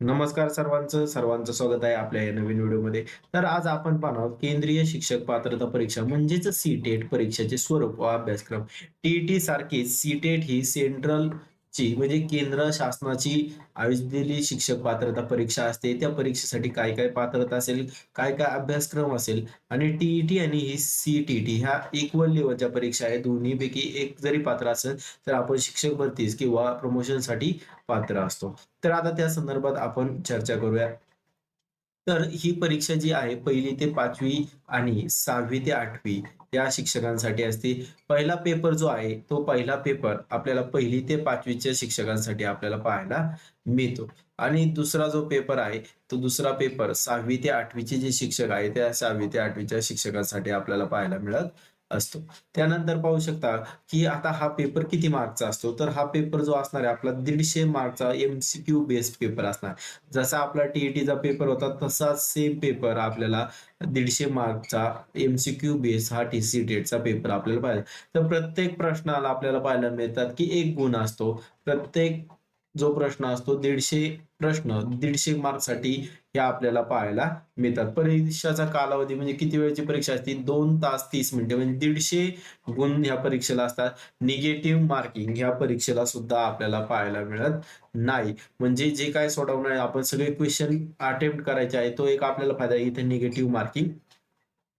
नमस्कार सर्वांचं. सर्वांचं स्वागत आहे आपल्या या नवीन व्हिडिओमध्ये. तर आज आपण पाहणार केंद्रीय शिक्षक पात्रता परीक्षा म्हणजेच सीटेट परीक्षेचे स्वरूप व अभ्यासक्रम. टीईटी सारखीच सीटेट ही सेंट्रल ची म्हणजे केंद्र शासनाची आयोजलेली शिक्षक पात्रता परीक्षा असते. त्या परीक्षेसाठी काय काय पात्रता असेल काय काय अभ्यासक्रम असेल आणि टीईटी आणि ही सीटीटी ह्या इक्वल लेवलच्या परीक्षा आहेत. दोन्हीपैकी एक जरी पात्र असेल तर आपण शिक्षक भरतीस किंवा प्रमोशनसाठी पात्र असतो. तर आता त्या संदर्भात आपण चर्चा करूया. तर ही परीक्षा जी आहे पहिली ते पाचवी आणि सहावी ते आठवी या शिक्षकांसाठी असते. पहिला पेपर जो आहे तो पहिला पेपर आपल्याला पहिली ते पाचवीच्या शिक्षकांसाठी आपल्याला पाहायला मिळतो. आणि दुसरा जो पेपर आहे तो दुसरा पेपर सहावी ते आठवीचे जे शिक्षक आहे त्या सहावी ते आठवीच्या शिक्षकांसाठी आपल्याला पाहायला मिळत असतो. त्यानंतर पाहू शकता की आता हा पेपर किती मार्कचा असतो? तर हा पेपर जो असणार आहे आपला दीडशे मार्कचा एमसीक्यू बेस्ड पेपर असणार. जसा आपला टीईटीचा पेपर होता तसाच सेम पेपर आपल्याला दीडशे मार्कचा एमसीक्यू बेस हा टी सी टेटचा पेपर आपल्याला पाहिजे तर प्रत्येक प्रश्नाला आपल्याला पाहायला मिळतात की एक गुण असतो. प्रत्येक जो प्रश्न असतो दीडशे प्रश्न दीडशे मार्कसाठी हे आपल्याला पाहायला मिळतात. परीक्षाचा कालावधी म्हणजे किती वेळची परीक्षा असते? दोन तास तीस मिनिटे. म्हणजे दीडशे गुण ह्या परीक्षेला असतात. निगेटिव्ह मार्किंग ह्या परीक्षेला सुद्धा आपल्याला पाहायला मिळत नाही. म्हणजे जे काय सोडवणार आहे आपण सगळे क्वेश्चन अटेम्प्ट करायचे आहे तो एक आपल्याला फायदा आहे. इथे निगेटिव्ह मार्किंग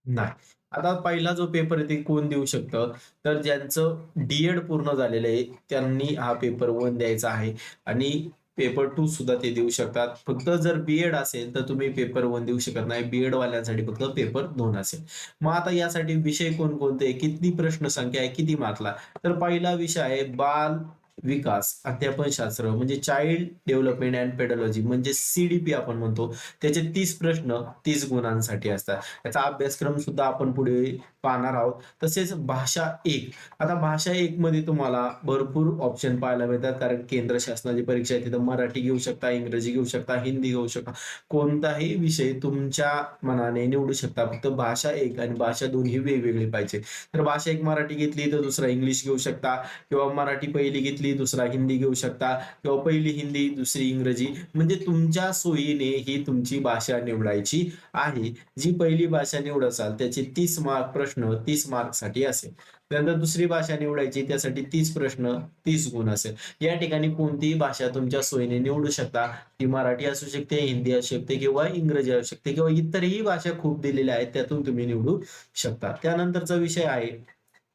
नाही. आता पहिला जो पेपर आहे ते कोण देऊ शकतं? तर ज्यांचं डीएड पूर्ण झालेलं आहे त्यांनी हा पेपर वन द्यायचा आहे. आणि पेपर टू सुद्धा ते देऊ शकतात. फक्त जर बीएड असेल तर तुम्ही पेपर वन देऊ शकत नाही. बीएड वाल्यांसाठी फक्त पेपर दोन असेल. मग आता यासाठी विषय कोणकोणते? किती प्रश्न संख्या आहे? किती मार्कला? तर पहिला विषय आहे बाल विकास अध्यापन शास्त्र म्हणजे चाइल्ड डेव्हलपमेंट अँड पेडॉलॉजी म्हणजे सीडीपी आपण म्हणतो. त्याचे तीस प्रश्न तीस गुणांसाठी असतात. याचा अभ्यासक्रम सुद्धा आपण पुढे पाहणार आहोत. तसेच भाषा एक. आता भाषा एक मध्ये तुम्हाला भरपूर ऑप्शन पाहायला मिळतात. कारण केंद्र शासनाची परीक्षा आहे तिथं मराठी घेऊ शकता इंग्रजी घेऊ शकता हिंदी घेऊ शकता. कोणताही विषय तुमच्या मनाने निवडू शकता. फक्त भाषा एक आणि भाषा दोन ही वेगवेगळी पाहिजे. तर भाषा एक मराठी घेतली तर दुसरा इंग्लिश घेऊ शकता. किंवा मराठी पहिली घेतली दुसरा हिंदी घेऊ शकता. किंवा पहिली हिंदी दुसरी इंग्रजी. म्हणजे तुमच्या सोयीने ही तुमची भाषा निवडायची आहे. जी पहिली भाषा निवडसाल त्याचे तीस मार्क प्रश्न तीस मार्कसाठी असेल. त्यानंतर दुसरी भाषा निवडायची त्यासाठी तीस प्रश्न तीस गुण असेल. या ठिकाणी कोणतीही भाषा तुमच्या सोयीने निवडू शकता. ती मराठी असू शकते हिंदी असू शकते किंवा इंग्रजी असू शकते किंवा इतरही भाषा खूप दिलेल्या आहेत त्यातून तुम्ही निवडू शकता. त्यानंतरचा विषय आहे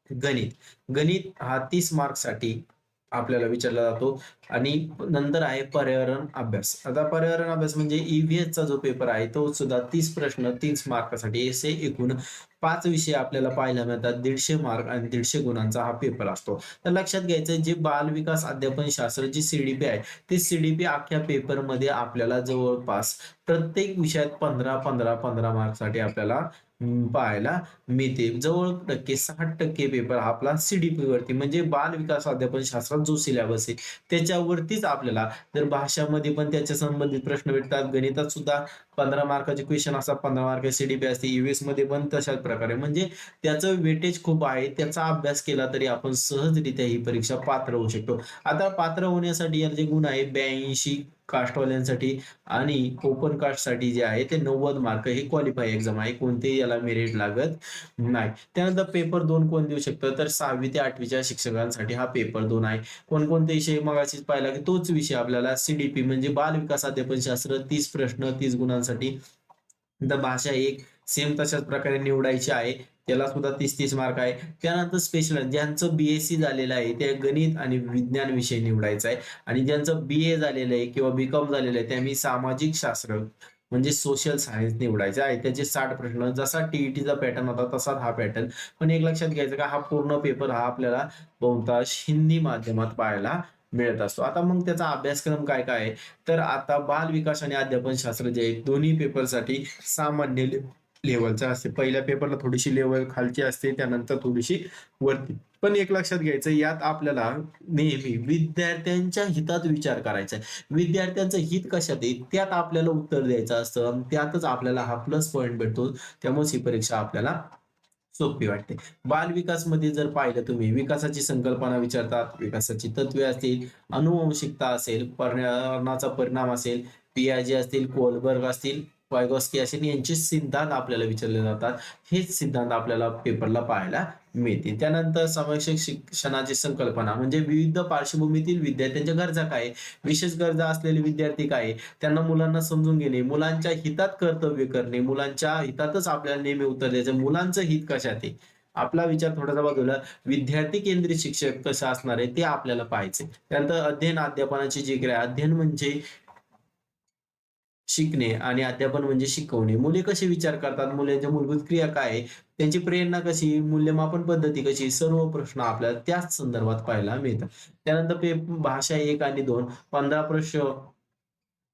गणित. गणित हा तीस मार्कसाठी आपल्याला विचारला जातो. आणि नंतर आहे पर्यावरण अभ्यास. आता पर्यावरण अभ्यास म्हणजे ईव्हीएसचा चा जो पेपर आहे तो सुद्धा तीस प्रश्न तीस मार्कासाठी असे एकूण पाच विषय आपल्याला पाहायला मिळतात दीडशे मार्क आणि दीडशे गुणांचा हा पेपर असतो. तर लक्षात घ्यायचं जे बाल विकास अध्यापन शास्त्र जी सीडीपी आहे ते सीडीपी अख्ख्या पेपरमध्ये आपल्याला जवळपास प्रत्येक विषयात पंधरा पंधरा पंधरा मार्कसाठी आपल्याला पाहायला मिळते. जवळ टक्के साठ टक्के पेपर आपला सीडीपी वरती. म्हणजे बाल विकास अध्यापन शास्त्रात जो सिलेबस आहे त्याच्या त्याच्यावरतीच आपल्याला जर भाषामध्ये पण त्याच्या संबंधित प्रश्न भेटतात. गणितात सुद्धा पंधरा मार्काचे क्वेश्चन असतात पंधरा मार्क सीडीपी असते. ईव्हीएसमध्ये पण तशाच प्रकारे. म्हणजे त्याचं वेटेज खूप आहे. त्याचा अभ्यास केला तरी आपण सहजरित्या ही परीक्षा पात्र होऊ शकतो. आता पात्र होण्यासाठी याचे जे गुण आहे ब्याऐंशी कास्टवाल्यांसाठी आणि ओपन कास्टसाठी जे आहे ते नव्वद मार्क हे क्वालिफाय एक्झाम आहे. कोणतेही याला मेरिट लागत नाही. त्यानंतर पेपर दोन कोण देऊ शकतं? तर सहावी ते आठवीच्या शिक्षकांसाठी हा पेपर दोन आहे. कोणकोणते विषय मगाशीच पाहिला की तोच विषय आपल्याला सीडीपी म्हणजे बाल विकास अध्यापन शास्त्र तीस प्रश्न तीस गुणांसाठी. नंतर भाषा एक सेम तशाच प्रकारे निवडायची आहे. त्याला सुद्धा तीस तीस मार्क आहे. त्यानंतर स्पेशल ज्यांचं बीएससी झालेलं आहे ते गणित आणि विज्ञान विषय निवडायचा आहे. आणि ज्यांचं बी ए झालेलं आहे किंवा बी कॉम झालेलं आहे त्यांनी सामाजिक शास्त्र म्हणजे सोशल सायन्स निवडायचे आहे. त्याचे साठ प्रश्न जसा टीईटीचा पॅटर्न होता तसाच हा पॅटर्न पण एक लक्षात घ्यायचं का हा पूर्ण पेपर हा आपल्याला बहुतांश हिंदी माध्यमात पाहायला मिळत असतो. आता मग त्याचा अभ्यासक्रम काय काय आहे? तर आता बाल विकास आणि अध्यापन शास्त्र जे आहे दोन्ही पेपरसाठी सामान्य लेवलचा असते. पहिल्या पेपरला थोडीशी लेवल खालची असते त्यानंतर थोडीशी वरती. पण एक लक्षात घ्यायचं यात आपल्याला नेहमी विद्यार्थ्यांच्या हितात विचार करायचा आहे विद्यार्थ्यांचं हित कशात आहे? त्यात आपल्याला उत्तर द्यायचं असतं त्यातच आपल्याला हा प्लस पॉईंट भेटतो. त्यामुळे ही परीक्षा आपल्याला सोपी वाटते. बाल विकासमध्ये जर पाहिलं तुम्ही विकासाची संकल्पना विचारतात विकासाची तत्वे असतील अनुवंशिकता असेल पर्यावरणाचा परिणाम असेल पियाजे असतील कोलबर्ग असतील वायगॉस्की असे यांचे सिद्धांत आपल्याला विचारले जातात. हेच सिद्धांत आपल्याला पेपरला पाहायला मिळते. त्यानंतर समावेशक शिक्षणाची संकल्पना म्हणजे विविध पार्श्वभूमीतील विद्यार्थ्यांच्या गरजा काय? विशेष गरजा असलेले विद्यार्थी काय? त्यांना मुलांना समजून घेणे मुलांच्या हितात कर्तव्य करणे मुलांच्या हितातच आपल्याला नेहमी उत्तर द्यायचं मुलांचं हित कशात आहे? आपला विचार थोडासा बाजूला विद्यार्थी केंद्रित शिक्षक कसं असणार आहे ते आपल्याला पाहायचे त्यानंतर अध्ययन अध्यापनाची जी क्रिया अध्ययन म्हणजे शिकणे आणि अध्यापन म्हणजे शिकवणे. मुले कसे विचार करतात? मुलांच्या मूलभूत क्रिया काय आहे? त्यांची प्रेरणा कशी? मूल्यमापन पद्धती कशी? सर्व प्रश्न आपल्याला त्याच संदर्भात पाहायला मिळतात. त्यानंतर पे भाषा एक आणि दोन. पंधरा प्रश्न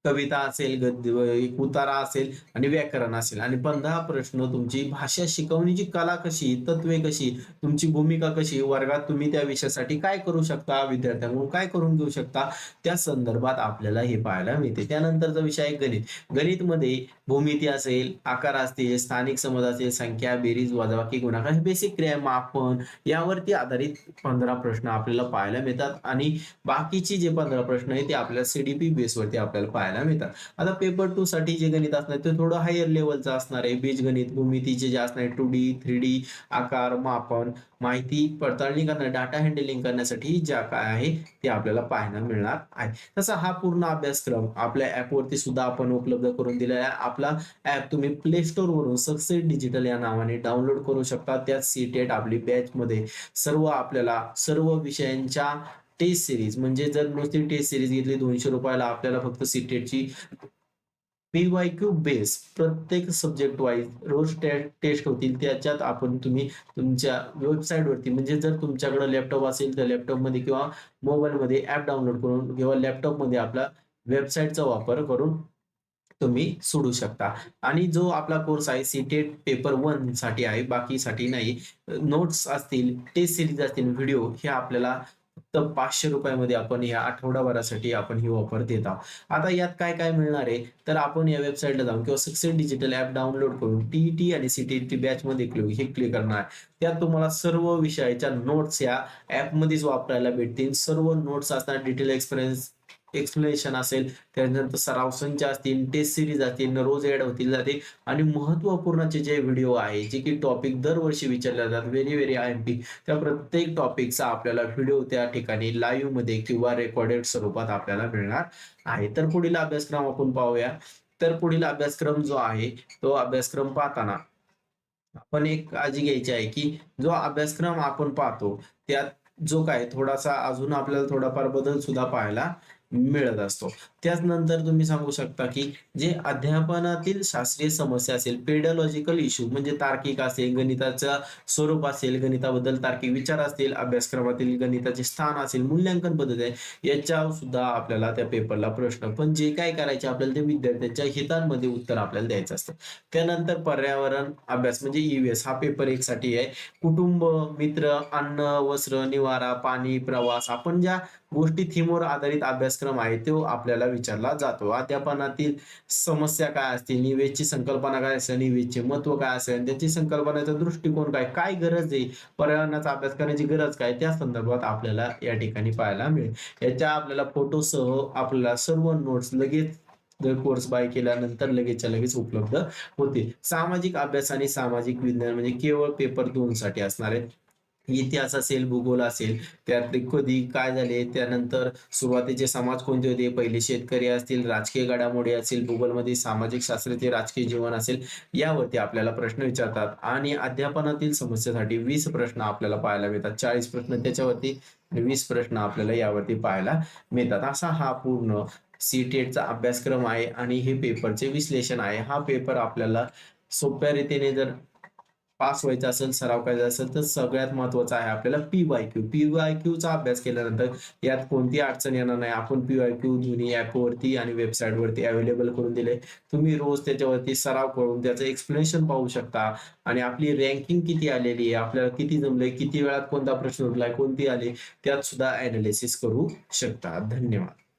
कविता असेल गद्य एक उतारा असेल आणि व्याकरण असेल. आणि पंधरा प्रश्न तुमची भाषा शिकवण्याची कला कशी तत्वे कशी तुमची भूमिका कशी वर्गात तुम्ही त्या विषयासाठी काय करू शकता विद्यार्थ्यांकडून काय करून घेऊ शकता त्या संदर्भात आपल्याला हे पाहायला मिळते. त्यानंतरचा विषय आहे गणित. गणित मध्ये भूमिती असेल आकार असतील स्थानिक समज असेल संख्या बेरीज वजाबाकी गुणाकार हे बेसिक क्रिया मापन. यावरती आधारित पंधरा प्रश्न आपल्याला पाहायला मिळतात. आणि बाकीची जे पंधरा प्रश्न आहे ते आपल्याला सीडीपी बेसवरती आपल्याला पाहायला मिळतात. आता पेपर टू साठी जे गणित असणार ते थोडं हायर लेवलचं असणार आहे. बीजगणित भूमितीचे जे असणार आहे टू डी थ्री डी आकार मापन माहिती पडताळणी करणं डाटा हँडलिंग करण्यासाठी ज्या काय आहे ते आपल्याला पाहायला मिळणार आहे. तसा हा पूर्ण अभ्यासक्रम आपल्या ऍपवरती सुद्धा आपण उपलब्ध करून दिलेला आहे. आपला ऍप तुम्ही प्ले स्टोर वरून सक्सेस डिजिटल या नावाने डाउनलोड करू शकता. त्यात सीटेट आपली बॅच मध्ये सर्व आपल्याला सर्व विषयांच्या टेस्ट सिरीज म्हणजे जर नुसती टेस्ट सिरीज घेतली दोनशे रुपयाला आपल्याला फक्त सीटेटची पीवाय क्यू बेस प्रत्येक सब्जेक्ट वाईज रोज टेस्ट होतील. त्याच्यात आपण तुम्ही तुमच्या वेबसाईटवरती म्हणजे जर तुमच्याकडे लॅपटॉप असेल तर लॅपटॉपमध्ये किंवा मोबाईलमध्ये ॲप डाउनलोड करून किंवा लॅपटॉपमध्ये आपला वेबसाईटचा वापर करून तुम्ही सोडू शकता. आणि जो आपला कोर्स आहे सीटेट पेपर वनसाठी आहे बाकीसाठी नाही. नोट्स असतील टेस्ट सिरीज असतील व्हिडिओ हे आपल्याला फक्त पाचशे रुपयामध्ये आपण या आठवडाभरासाठी आपण ही ऑफर देत आहोत. आता यात काय काय मिळणार आहे? तर आपण या वेबसाईटला जाऊन किंवा सक्सेस डिजिटल ऍप डाउनलोड करून टीईटी आणि सीटीटी बॅच मध्ये क्लिक हे क्लिक करणार. त्यात तुम्हाला सर्व विषयाच्या नोट्स या ऍपमध्येच वापरायला भेटतील. सर्व नोट्स असणार डिटेल एक्सपिरियन्स एक्सप्लेनेशन असेल. त्यानंतर सराव संच असतील टेस्ट सिरीज असतील रोज ऍड होतील जाते. आणि महत्वपूर्णचे जे व्हिडिओ आहे जे की टॉपिक दरवर्षी विचारले जातात very very I M P त्या प्रत्येक टॉपिकचा आपल्याला व्हिडिओ त्या ठिकाणी लाईव्हमध्ये किंवा रेकॉर्डेड स्वरूपात आपल्याला मिळणार आहे. तर पुढील अभ्यासक्रम आपण पाहूया. तर पुढील अभ्यासक्रम जो आहे तो अभ्यासक्रम पाहताना आपण एक काळजी घ्यायची आहे की जो अभ्यासक्रम आपण पाहतो त्यात जो काय थोडासा अजून आपल्याला थोडाफार बदल सुद्धा पाहायला मिळत असतो. त्याचनंतर तुम्ही सांगू शकता की जे अध्यापनातील शास्त्रीय समस्या असेल पेडॉलॉजिकल इश्यू म्हणजे तार्किक असेल गणिताचं स्वरूप असेल गणिताबद्दल तार्किक विचार असतील अभ्यासक्रमातील गणिताचे स्थान असेल मूल्यांकन पद्धती आहे याच्यावर सुद्धा आपल्याला त्या पेपरला प्रश्न. पण जे काय करायचे आपल्याला ते विद्यार्थ्यांच्या हितांमध्ये उत्तर आपल्याला द्यायचं असतं. त्यानंतर पर्यावरण अभ्यास म्हणजे ईव्हीएस हा पेपर एक साठी आहे. कुटुंब मित्र अन्न वस्त्र निवारा पाणी प्रवास. आपण ज्या गोष्टी थीमवर आधारित अभ्यासक्रम आहे तो आपल्याला विचारला जातो. अध्यापनातील समस्या काय असतील? निवेशची संकल्पना काय असेल? निवेशचे महत्त्व काय असेल? त्याची संकल्पनाचा दृष्टिकोन काय? काय गरज आहे? पर्यावरणाचा अभ्यास करण्याची गरज काय? त्या संदर्भात आपल्याला या ठिकाणी पाहायला मिळेल. याच्या आपल्याला फोटोसह आपल्याला सर्व नोट्स लगेच जर कोर्स बाय केल्यानंतर लगेचच्या लगेच उपलब्ध होतील. सामाजिक अभ्यास आणि सामाजिक विज्ञान म्हणजे केवळ पेपर दोन साठी असणार आहे इतिहास असेल भूगोल असेल त्यात कधी काय झाले त्यानंतर सुरुवातीचे समाज कोणते होते? पहिले शेतकरी असतील राजकीय घडामोडी असतील भूगोलमध्ये सामाजिक शास्त्राचे राजकीय जीवन असेल यावरती आपल्याला प्रश्न विचारतात. आणि अध्यापनातील समस्येसाठी वीस प्रश्न आपल्याला पाहायला मिळतात. चाळीस प्रश्न त्याच्यावरती आणि वीस प्रश्न आपल्याला यावरती पाहायला मिळतात. असा हा पूर्ण सीटेटचा अभ्यासक्रम आहे आणि हे पेपरचे विश्लेषण आहे. हा पेपर आपल्याला सोप्या रीतीने जर पास व्हायचा असेल सराव करायचा असेल तर सगळ्यात महत्वाचं आहे आपल्याला P Y Q P Y क्यूचा अभ्यास केल्यानंतर यात कोणती अडचण येणार नाही. आपण पी वाय क्यू दोन्ही ऍपवरती आणि वेबसाईटवरती अवेलेबल करून दिले. तुम्ही रोज त्याच्यावरती सराव करून त्याचं एक्सप्लेनेशन पाहू शकता. आणि आपली रँकिंग किती आलेली आहे आपल्याला किती जमलंय किती वेळात कोणता प्रश्न उठलाय कोणती आली त्यात सुद्धा अनालिसिस करू शकता. धन्यवाद.